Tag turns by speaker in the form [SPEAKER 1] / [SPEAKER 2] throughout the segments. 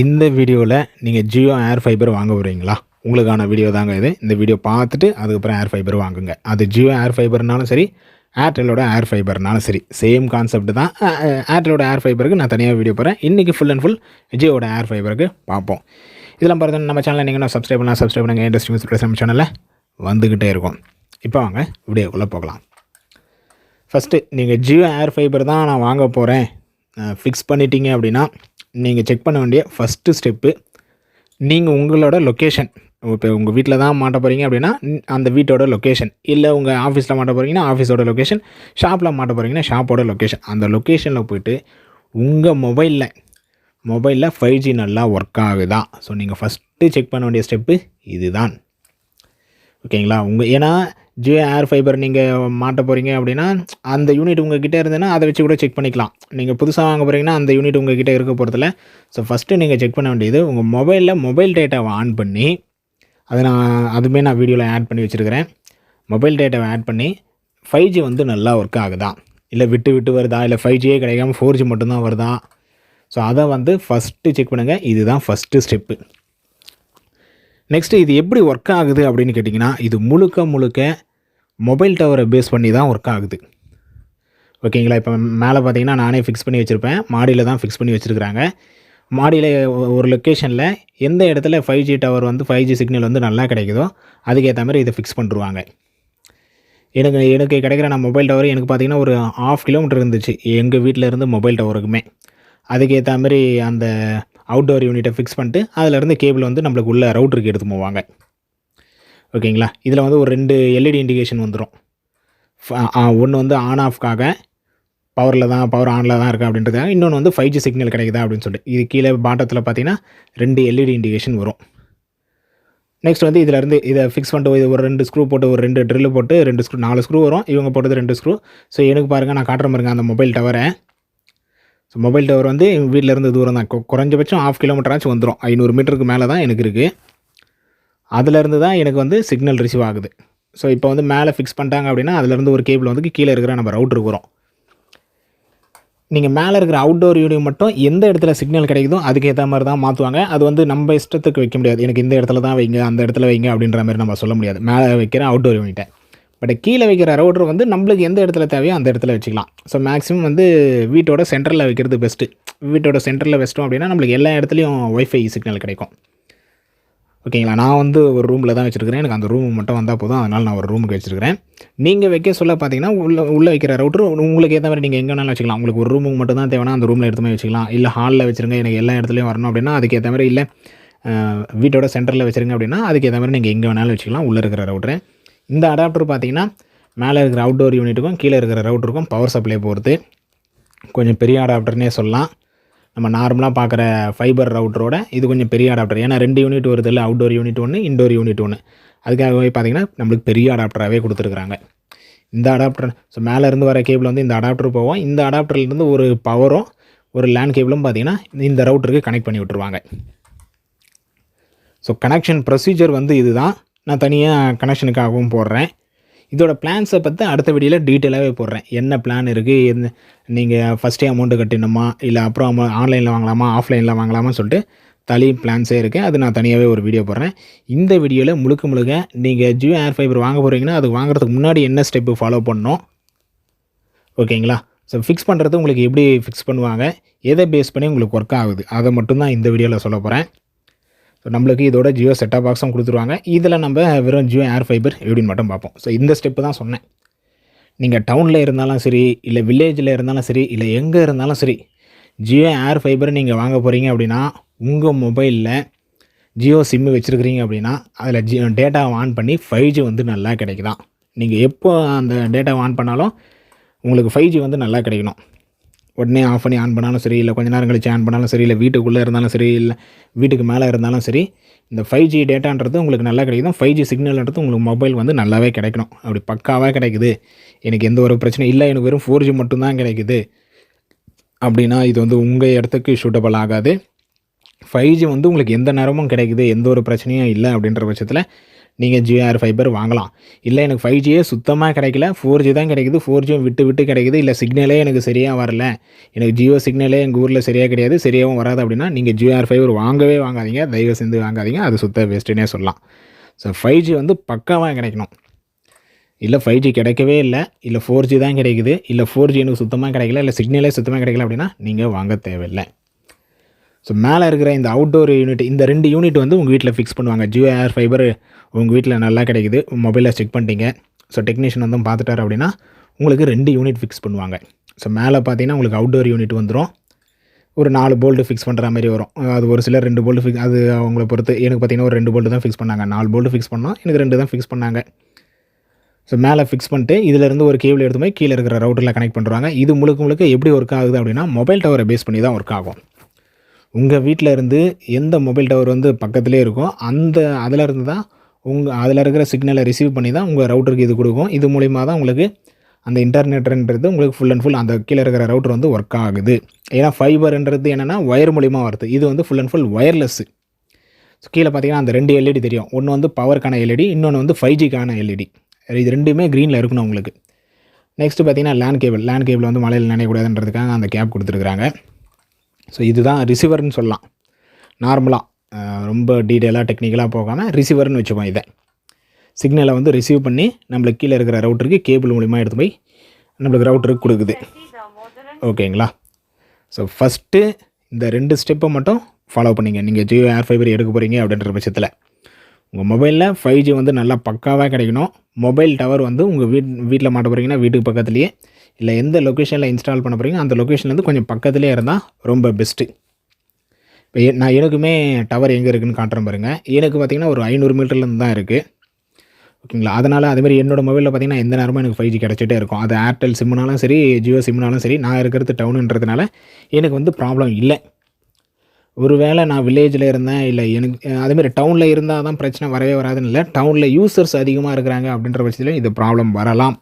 [SPEAKER 1] இந்த வீடியோவில் நீங்கள் ஜியோ ஏர் ஃபைபர் வாங்க போகிறீங்களா உங்களுக்கான வீடியோ தாங்க இது. இந்த வீடியோ பார்த்துட்டு அதுக்கப்புறம் ஏர் ஃபைபர் வாங்குங்க. அது ஜியோ ஏர் ஃபைபர்னாலும் சரி ஏர்டெல்லோட ஏர் ஃபைபர்னாலும் சரி. சேம் கான்செப்ட் தான். ஏர்டெலோட ஏர் ஃபைபருக்கு நான் தனியாக வீடியோ போகிறேன் இன்றைக்கி ஃபுல் அண்ட் ஃபுல் ஜியோட ஏர் ஃபைபருக்கு பார்ப்போம். இதெல்லாம் பார்த்தா நம்ம சேனலில் நீங்கள் நான் சப்ஸ்கிரைப் பண்ணலாம் சப்ஸ்கிரைப் பண்ணுங்கள் இண்டஸ்ட்ரி ப்ளஸ் நம்ம சேனலில் வந்துக்கிட்டே இருக்கும். இப்போ வாங்க வீடியோக்குள்ளே போகலாம். ஃபஸ்ட்டு நீங்கள் ஜியோ ஏர் ஃபைபர் தான் நான் வாங்க போகிறேன் ஃபிக்ஸ் பண்ணிட்டீங்க அப்படின்னா நீங்கள் செக் பண்ண வேண்டிய ஃபஸ்ட்டு ஸ்டெப்பு நீங்கள் உங்களோட லொக்கேஷன் இப்போ உங்கள் வீட்டில் தான் மாட்ட போகிறீங்க அப்படின்னா அந்த வீட்டோட லொக்கேஷன் இல்லை உங்கள் ஆஃபீஸில் மாட்ட போகிறீங்கன்னா ஆஃபீஸோட லொக்கேஷன் ஷாப்பில் மாட்ட போகிறீங்கன்னா ஷாப்போட லொக்கேஷன் அந்த லொக்கேஷனில் போயிட்டு உங்கள் மொபைலில் மொபைலில் ஃபைவ் ஜி நல்லா ஒர்க் ஆகுதா? ஸோ நீங்கள் ஃபஸ்ட்டு செக் பண்ண வேண்டிய ஸ்டெப்பு இதுதான். ஓகேங்களா உங்கள் ஏன்னா ஜியோ ஏர் ஃபைபர் நீங்கள் மாட்ட போகிறீங்க அப்படின்னா அந்த யூனிட் உங்ககிட்ட இருந்ததுன்னா அதை வச்சு கூட செக் பண்ணிக்கலாம். நீங்கள் புதுசாக வாங்க போகிறீங்கன்னா அந்த யூனிட் உங்ககிட்ட இருக்க போகிறதில்ல ஸோ ஃபஸ்ட்டு நீங்கள் செக் பண்ண வேண்டியது உங்கள் மொபைலில் மொபைல் டேட்டாவை ஆன் பண்ணி அதை நான் அதுவுமே நான் வீடியோவில் ஆட் பண்ணி வச்சுருக்கிறேன். மொபைல் டேட்டாவை ஆட் பண்ணி ஃபைவ் ஜி வந்து நல்லா ஒர்க் ஆகுதா? இல்லை விட்டு விட்டு வருதா? இல்லை ஃபைவ் ஜியே கிடைக்காம ஃபோர் ஜி மட்டும்தான் வருதா? ஸோ அதை வந்து ஃபஸ்ட்டு செக் பண்ணுங்கள் இதுதான் ஃபஸ்ட்டு ஸ்டெப்பு நெக்ஸ்ட்டு இது எப்படி ஒர்க் ஆகுது அப்படின்னு கேட்டிங்கன்னா இது முழுக்க முழுக்க மொபைல் டவரை பேஸ் பண்ணி தான் ஒர்க் ஆகுது. ஓகேங்களா இப்போ மேலே பார்த்தீங்கன்னா நானே ஃபிக்ஸ் பண்ணி வச்சுருப்பேன். மாடியில் தான் ஃபிக்ஸ் பண்ணி வச்சுருக்கிறாங்க. மாடியில் ஒரு லொக்கேஷனில் எந்த இடத்துல ஃபைவ் ஜி டவர் வந்து ஃபைவ் ஜி சிக்னல் வந்து நல்லா கிடைக்குதோ அதுக்கேற்ற மாதிரி இதை ஃபிக்ஸ் பண்ணிருவாங்க. எனக்கு எனக்கு கிடைக்கிற நான் மொபைல் டவர் எனக்கு பார்த்தீங்கன்னா ஒரு ஆஃப் கிலோமீட்டர் இருந்துச்சு. எங்கள் வீட்டில் இருந்து மொபைல் டவருக்குமே அதுக்கேற்ற மாதிரி அந்த அவுட்டோர் யூனிட்டை ஃபிக்ஸ் பண்ணிட்டு அதிலேருந்து கேபிள் வந்து நம்மளுக்கு உள்ள ரவுட்டருக்கு எடுத்து போவாங்க. ஓகேங்களா? இதில் வந்து ஒரு ரெண்டு எல்இடி இண்டிகேஷன் வந்துடும் ஒன்று வந்து ஆன் ஆஃப்காக பவரில் தான் பவர் ஆனில் தான் இருக்குது அப்படின்றதுக்காக இன்னொன்று வந்து ஃபைவ் ஜி சிக்னல் கிடைக்குதா அப்படின்னு சொல்லிட்டு இது கீழே பாட்டத்தில் பார்த்தீங்கன்னா ரெண்டு எல்இடி இண்டிகேஷன் வரும். நெக்ஸ்ட் வந்து இதில் இருந்து இதை ஃபிக்ஸ் பண்ணிட்டு இது ஒரு ரெண்டு ஸ்க்ரூ போட்டு ஒரு ரெண்டு ட்ரில்லு போட்டு ரெண்டு ஸ்க்ரூ நாலு ஸ்க்ரூ வரும். இவங்க போட்டது ரெண்டு ஸ்க்ரூ ஸோ எனக்கு பாருங்கள் நான் காட்டுற பாருங்க அந்த மொபைல் டவரை ஸோ மொபைல் டவர் வந்து எங்கள் வீட்டில் இருந்து தூரம் தான் குறைஞ்சபட்சம் ஆஃப் கிலோமீட்டராச்சும் வந்துடும் ஐநூறு மீட்டருக்கு மேலே தான் எனக்கு இருக்குது அதுலேருந்து தான் எனக்கு வந்து சிக்னல் ரிசீவ் ஆகுது. ஸோ இப்போ வந்து மேலே ஃபிக்ஸ் பண்ணிட்டாங்க அப்படின்னா அதுலேருந்து ஒரு கேபிள் வந்து கீழே இருக்கிற நம்ம ரவுட்டருக்கு வரும். நீங்கள் மேலே இருக்கிற அவுட்டோர் யூனிட் மட்டும் எந்த இடத்துல சிக்னல் கிடைக்குதோ அதுக்கேற்ற மாதிரி தான் மாற்றுவாங்க அது வந்து நம்ம இஷ்டத்துக்கு வைக்க முடியாது. எனக்கு இந்த இடத்துல தான் வைங்க அந்த இடத்துல வைங்க அப்படின்ற மாதிரி நம்ம சொல்ல முடியாது. மேலே வைக்கிற அவுட்டோர் யூனிட்டை பட் கீழே வைக்கிற ரவுட்ரு வந்து நம்மளுக்கு எந்த இடத்துல தேவையோ அந்த இடத்துல வச்சுக்கலாம். ஸோ மேக்ஸிமம் வந்து வீட்டோட சென்டரில் வைக்கிறது பெஸ்ட்டு வீட்டோட சென்டரில் வச்சிட்டோம் அப்படின்னா நம்மளுக்கு எல்லா இடத்துலையும் ஒய்ஃபை சிக்னல் கிடைக்கும். ஓகேங்களா நான் வந்து ஒரு ரூமில் தான் வச்சுருக்கிறேன். எனக்கு அந்த ரூம் மட்டும் வந்தால் போதும். அதனால் நான் ஒரு ரூமுக்கு வச்சுருக்கிறேன். நீங்கள் வைக்க சொல்ல பார்த்தீங்கன்னா உள்ளே உள்ளே வைக்கிற ரவுட்ரு உங்களுக்கு ஏற்ற மாதிரி நீங்கள் எங்கே வேணாலும் வச்சுக்கலாம். உங்களுக்கு ஒரு ரூமுக்கு மட்டும் தான் தேவைன்னா அந்த ரூமில் எடுத்து போய் வச்சுக்கலாம். இல்லை ஹாலில் வச்சுருங்க. எனக்கு எல்லா இடத்துலையும் வரணும் அப்படின்னா அதுக்கேற்ற மாதிரி இல்லை வீட்டோட சென்டரில் வச்சுருங்க அப்படின்னா அதுக்கேற்ற மாதிரி நீங்கள் எங்கே வேணாலும் வச்சுக்கலாம். உள்ளே இருக்கிற ரவுட்ரு இந்த அடாப்டர் பார்த்தீங்கன்னா மேலே இருக்கிற அவுட்டோர் யூனிட்டுக்கும் கீழே இருக்கிற ரவுட்டருக்கும் பவர் சப்ளை போகிறது கொஞ்சம் பெரிய அடாப்டர்னே சொல்லலாம். நம்ம நார்மலாக பார்க்குற ஃபைபர் ரவுட்டரோட இது கொஞ்சம் பெரிய அடாப்டர் ஏன்னா ரெண்டு யூனிட் வருது இல்லை அவுட்டோர் யூனிட் ஒன்று இன்டோர் யூனிட் ஒன்று அதுக்காகவே பார்த்தீங்கன்னா நம்மளுக்கு பெரிய அடாப்டராகவே கொடுத்துருக்குறாங்க. இந்த அடாப்டர் ஸோ மேலேருந்து வர கேபிள் வந்து இந்த அடாப்டர் போவோம் இந்த அடாப்டர்லேருந்து ஒரு பவரும் ஒரு லேண்ட் கேபிளும் பார்த்தீங்கன்னா இந்த ரவுட்டருக்கு கனெக்ட் பண்ணி விட்டுருவாங்க. ஸோ கனெக்ஷன் ப்ரொசீஜர் வந்து இதுதான். நான் தனியாக கனெக்ஷனுக்காகவும் போடுறேன். இதோட பிளான்ஸை பற்றி அடுத்த வீடியோவில் டீட்டெயிலாகவே போடுறேன். என்ன பிளான் இருக்குது என்ன நீங்கள் ஃபஸ்ட்டே அமௌண்ட்டு கட்டணுமா? இல்லை அப்புறம் ஆன்லைனில் வாங்கலாமா? ஆஃப்லைனில் வாங்கலாமான்னு சொல்லிட்டு தனி பிளான்ஸே இருக்குது அது நான் தனியாகவே ஒரு வீடியோ போடுறேன். இந்த வீடியோவில் முழுக்க முழுக்க நீங்கள் ஜியோ ஏர் ஃபைபர் வாங்க போகிறீங்கன்னா அது வாங்குறதுக்கு முன்னாடி என்ன ஸ்டெப்பு ஃபாலோ பண்ணணும்? ஓகேங்களா? ஸோ ஃபிக்ஸ் பண்ணுறது உங்களுக்கு எப்படி ஃபிக்ஸ் பண்ணுவாங்க? எதை பேஸ் பண்ணி உங்களுக்கு ஒர்க் ஆகுது? அதை மட்டும்தான் இந்த வீடியோவில் சொல்ல போகிறேன் ஸோ நம்மளுக்கு இதோட ஜியோ செட்டாப் பாக்ஸும் கொடுத்துருவாங்க. இதில் நம்ம வெறும் ஜியோ ஏர் ஃபைபர் எப்படின்னு மட்டும் பார்ப்போம். ஸோ இந்த ஸ்டெப்பு தான் சொன்னேன். நீங்கள் டவுனில் இருந்தாலும் சரி இல்லை வில்லேஜில் இருந்தாலும் சரி இல்லை எங்கே இருந்தாலும் சரி ஜியோ ஏர் ஃபைபர் நீங்கள் வாங்க போகிறீங்க அப்படின்னா உங்கள் மொபைலில் ஜியோ சிம்மு வச்சுருக்கிறீங்க அப்படின்னா அதில் ஜி டேட்டாவை ஆன் பண்ணி ஃபைவ் ஜி வந்து நல்லா கிடைக்குதாம் நீங்கள் எப்போ அந்த டேட்டாவை ஆன் பண்ணாலும் உங்களுக்கு ஃபைவ் ஜி வந்து நல்லா கிடைக்கணும். உடனே ஆஃப் பண்ணி ஆன் பண்ணாலும் சரி இல்லை கொஞ்ச நேரம் கழிச்சு ஆன் பண்ணாலும் சரி இல்லை வீட்டுக்குள்ளே இருந்தாலும் சரி இல்லை வீட்டுக்கு மேலே இருந்தாலும் சரி. இந்த ஃபைவ் ஜி டேட்டான்றது உங்களுக்கு நல்லா கிடைக்கும் ஃபைவ் ஜி சிக்னல்ன்றது உங்களுக்கு மொபைல் வந்து நல்லாவே கிடைக்கணும். அப்படி பக்காவாக கிடைக்குது. எனக்கு எந்த ஒரு பிரச்சனையும் இல்லை. எனக்கு வெறும் ஃபோர் ஜி மட்டும்தான் கிடைக்குது. அப்படின்னா இது வந்து உங்கள் இடத்துக்கு சூட்டபிள் ஆகாது. ஃபைவ் ஜி வந்து உங்களுக்கு எந்த நேரமும் கிடைக்குது. எந்த ஒரு பிரச்சனையும் இல்லை அப்படின்ற பட்சத்தில் நீங்கள் ஜியோ ஏர் ஃபைபர் வாங்கலாம். இல்லை எனக்கு ஃபைவ் ஜியே சுத்தமாக கிடைக்கல. ஃபோர் ஜி தான் கிடைக்குது. ஃபோர் ஜியும் விட்டு விட்டு கிடைக்குது. இல்லை சிக்னலே எனக்கு சரியாக வரல. எனக்கு ஜியோ சிக்னலே எங்கள் ஊரில் சரியாக கிடையாது. சரியாகவும் வராது அப்படின்னா நீங்கள் ஜியோ ஆர் ஃபைபர் வாங்கவே வாங்காதீங்க. தயவு செஞ்சு வாங்காதீங்க. அது சுத்த வேஸ்ட்டுன்னே சொல்லலாம். ஸோ ஃபைவ் ஜி வந்து பக்காவாக கிடைக்கணும். இல்லை ஃபைவ் ஜி கிடைக்கவே இல்லை. இல்லை ஃபோர் ஜி தான் கிடைக்குது. இல்லை ஃபோர் ஜி எனக்கு சுத்தமாக கிடைக்கல. இல்லை சிக்னலே சுத்தமாக கிடைக்கல அப்படின்னா நீங்கள் வாங்க தேவையில்லை. ஸோ மேலே இருக்கிற இந்த அவுட்டோர் யூனிட் இந்த ரெண்டு யூனிட் வந்து உங்கள் வீட்டில் ஃபிக்ஸ் பண்ணுவாங்க. ஜியோ ஏர் ஃபைபர் உங்கள் வீட்டில் நல்லா கிடைக்குது. மொபைலில் செக் பண்ணிட்டீங்க. ஸோ டெக்னீஷியன் வந்து பார்த்துட்டார் அப்படின்னா உங்களுக்கு ரெண்டு யூனிட் ஃபிக்ஸ் பண்ணுவாங்க. ஸோ மேலே பார்த்தீங்கன்னா உங்களுக்கு அவுட்டோர் யூனிட் வந்துடும் ஒரு நாலு போல்ட்டு ஃபிக்ஸ் பண்ணுற மாதிரி வரும். அது ஒரு சிலர் ரெண்டு போல்ட்டு ஃபிக்ஸ் அது அவங்கள பொறுத்து எனக்கு பார்த்தீங்கன்னா ஒரு ரெண்டு போல்ட்டு தான் ஃபிக்ஸ் பண்ணாங்க. நாலு போல்ட்டு ஃபிக்ஸ் பண்ணோம் எனக்கு ரெண்டு தான் ஃபிக்ஸ் பண்ணாங்க. ஸோ மேலே ஃபிக்ஸ் பண்ணிட்டு இதிலேருந்து ஒரு கேபிள் எடுத்து போய் கீழே இருக்கிற ரவுட்டரில் கனெக்ட் பண்ணுறாங்க இது முழுக்க முழுக்க எப்படி ஒர்க் ஆகுது அப்படின்னா மொபைல் டவரை பேஸ் பண்ணி தான் ஒர்க் ஆகும். உங்கள் வீட்டில் இருந்து எந்த மொபைல் டவர் வந்து பக்கத்துலேயே இருக்கோ அந்த அதில் இருந்து தான் உங்கள் அதில் இருக்கிற சிக்னலை ரிசீவ் பண்ணி தான் உங்கள் ரவுட்டருக்கு இது கொடுக்கும். இது மூலிமா தான் உங்களுக்கு அந்த இன்டர்நெட்ன்றது உங்களுக்கு ஃபுல் அண்ட் ஃபுல் அந்த கீழே இருக்கிற ரவுட்டர் வந்து ஒர்க் ஆகுது. ஏன்னா ஃபைபர்ன்றது என்னென்னா ஒயர் மூலிமா வருது. இது வந்து full and full wireless so கீழே பார்த்தீங்கன்னா அந்த ரெண்டு எல்இடி தெரியும். ஒன்று வந்து பவருக்கான எல்இடி இன்னொன்று வந்து ஃபைவ் ஜிக்கான எல்இடி இது ரெண்டுமே க்ரீனில் இருக்கணும் உங்களுக்கு. நெக்ஸ்ட்டு பார்த்தீங்கன்னா லேண்ட் கேபிள் லேண்ட் கேபிள் வந்து மலையில் நினைக்கூடாதுன்றதுக்காக அந்த கேப் கொடுத்துருக்குறாங்க. ஸோ இதுதான் ரிசீவர்னு சொல்லலாம். நார்மலாக ரொம்ப டீட்டெயிலாக டெக்னிக்கலாக போகாமல் ரிசீவர்னு வச்சுப்போம் இதை. சிக்னலை வந்து ரிசீவ் பண்ணி நம்மளுக்கு கீழே இருக்கிற ரவுட்டருக்கு கேபிள் மூலிமா எடுத்து போய் நம்மளுக்கு ரவுட்டருக்கு கொடுக்குது. ஓகேங்களா? ஸோ ஃபஸ்ட்டு இந்த ரெண்டு ஸ்டெப்பை மட்டும் ஃபாலோ பண்ணிங்க. நீங்கள் ஜியோ ஏர் ஃபைபர் எடுக்க போகிறீங்க அப்படின்ற பட்சத்தில். உங்கள் மொபைலில் ஃபைவ் ஜி வந்து நல்லா பக்காவாக கிடைக்கணும். மொபைல் டவர் வந்து உங்கள் வீட் வீட்டில் மாட்ட போகிறீங்கன்னா வீட்டுக்கு பக்கத்துலேயே இல்லை எந்த லொக்கேஷனில் இன்ஸ்டால் பண்ண போகிறீங்க அந்த லொக்கேஷன்லேருந்து கொஞ்சம் பக்கத்துலேயே இருந்தால் ரொம்ப பெஸ்ட்டு இப்போ நான் எனக்குமே டவர் எங்கே இருக்குதுன்னு காட்டுறேன் பாருங்கள் எனக்கு பார்த்தீங்கன்னா ஒரு ஐநூறு மீட்டர்லேருந்து தான் இருக்குது ஓகேங்களா? அதனால் அதேமாதிரி என்னோடய மொபைலில் பார்த்தீங்கன்னா எந்த நேரமும் எனக்கு ஃபைவ் ஜி கிடச்சிட்டே இருக்கும். அது ஏர்டெல் சிம்னாலும் சரி ஜியோ சிம்னாலும் சரி நான் இருக்கிறது டவுனுன்றதுனால எனக்கு வந்து ப்ராப்ளம் இல்லை. ஒருவேளை நான் வில்லேஜில் இருந்தேன் இல்லை எனக்கு அதேமாதிரி டவுனில் இருந்தால் தான் பிரச்சனை வரவே வராதுன்னு இல்லை. டவுனில் யூசர்ஸ் அதிகமாக இருக்கிறாங்க அப்படின்ற பட்சத்தில் இது ப்ராப்ளம் வரலாம்.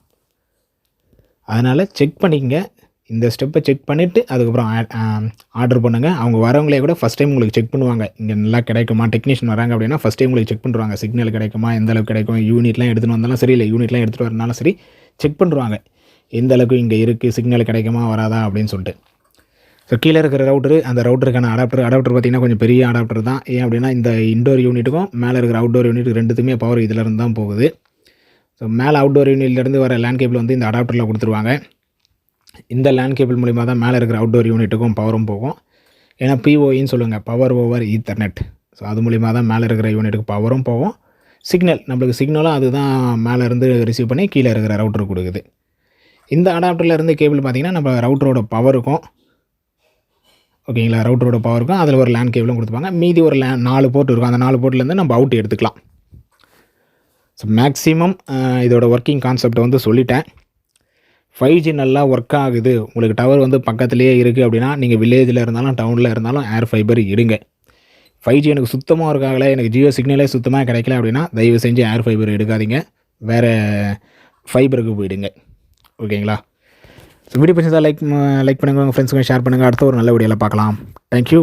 [SPEAKER 1] அதனால் செக் பண்ணிக்கங்க. இந்த ஸ்டெப்பை செக் பண்ணிவிட்டு அதுக்கப்புறம் ஆர்டர் பண்ணுங்கள் அவங்க வரவங்களே கூட ஃபஸ்ட் டைம் உங்களுக்கு செக் பண்ணுவாங்க. இங்கே நல்லா கிடைக்குமா? டெக்னீஷியன் வராங்க அப்படின்னா ஃபஸ்ட் டைம் உங்களுக்கு செக் பண்ணுவாங்க சிக்னல் கிடைக்குமா? எந்த அளவுக்கு கிடைக்கும்? யூனிட்லாம் எடுத்துகிட்டு வந்தாலும் சரி இல்லை யூனிட்லாம் எடுத்துகிட்டு வரனாலும் சரி செக் பண்ணுவாங்க எந்த அளவுக்கு இங்கே இருக்குது சிக்னல் கிடைக்குமா? வராதா? அப்படின்னு சொல்லிட்டு. ஸோ கீழே இருக்கிற ரவுட்ரு அந்த ரவுட்டருக்கான அடாப்டர் அடாப்டர் பார்த்திங்கன்னா கொஞ்சம் பெரிய அடாப்டர் தான். ஏன் அப்படின்னா இந்த இண்டோர் யூனிட்டுக்கும் மேலே இருக்கிற அவுட்டோர் யூனிட் ரெண்டுத்துமே பவர் இதில் இருந்து தான் போகுது. ஸோ மேலே அவுட்டோர் யூனிட்லேருந்து வர லேண்ட் கேபிள் வந்து இந்த அடாப்டரில் கொடுத்துருவாங்க. இந்த லேண்ட் கேபிள் மூலிமா தான் மேலே இருக்கிற அவுட்டோர் யூனிட்டுக்கும் பவரும் போகும். ஏன்னா பிஓஇன்னு சொல்லுவாங்க பவர் ஓவர் ஈத்தர்நெட் ஸோ அது மூலிமா தான் மேலே இருக்கிற யூனிட்டுக்கு பவரும் போகும். சிக்னல் நம்மளுக்கு சிக்னலும் அதுதான் மேலே இருந்து ரிசீவ் பண்ணி கீழே இருக்கிற ரவுட்ரு கொடுக்குது. இந்த அடாப்டரில் இருந்து கேபிள் பார்த்தீங்கன்னா நம்ம ரவுட்டரோட பவருக்கும் ஓகேங்களா ரவுட்டரோட பவருக்கும் அதில் ஒரு லேண்ட் கேபிளும் கொடுத்துப்பாங்க. மீதி ஒரு லே நாலு போர்ட் இருக்கும். அந்த நாலு போர்ட்லேருந்து நம்ம அவுட் எடுத்துக்கலாம். ஸோ மேக்ஸிமம் uh, இதோட ஒர்க்கிங் கான்செப்டை வந்து சொல்லிட்டேன். ஃபைவ் ஜி நல்லா ஒர்க் ஆகுது. உங்களுக்கு டவர் வந்து பக்கத்துலேயே இருக்குது அப்படின்னா நீங்கள் வில்லேஜில் இருந்தாலும் டவுனில் இருந்தாலும் ஏர் ஃபைபர் எடுங்க ஃபைவ் ஜி எனக்கு சுத்தமாக இருக்காங்களே ஆகலை. எனக்கு ஜியோ சிக்னலே சுத்தமாக கிடைக்கல அப்படின்னா தயவு செஞ்சு ஏர் ஃபைபர் எடுக்காதீங்க. வேறு ஃபைபருக்கு போயிடுங்க. ஓகேங்களா ஸோ வீடியோ பிடிச்சதா லைக் லைக் பண்ணுங்கள் உங்கள் ஃப்ரெண்ட்ஸுங்க ஷேர் பண்ணுங்கள் அடுத்த ஒரு நல்ல வீடியோவில் பார்க்கலாம். தேங்க்யூ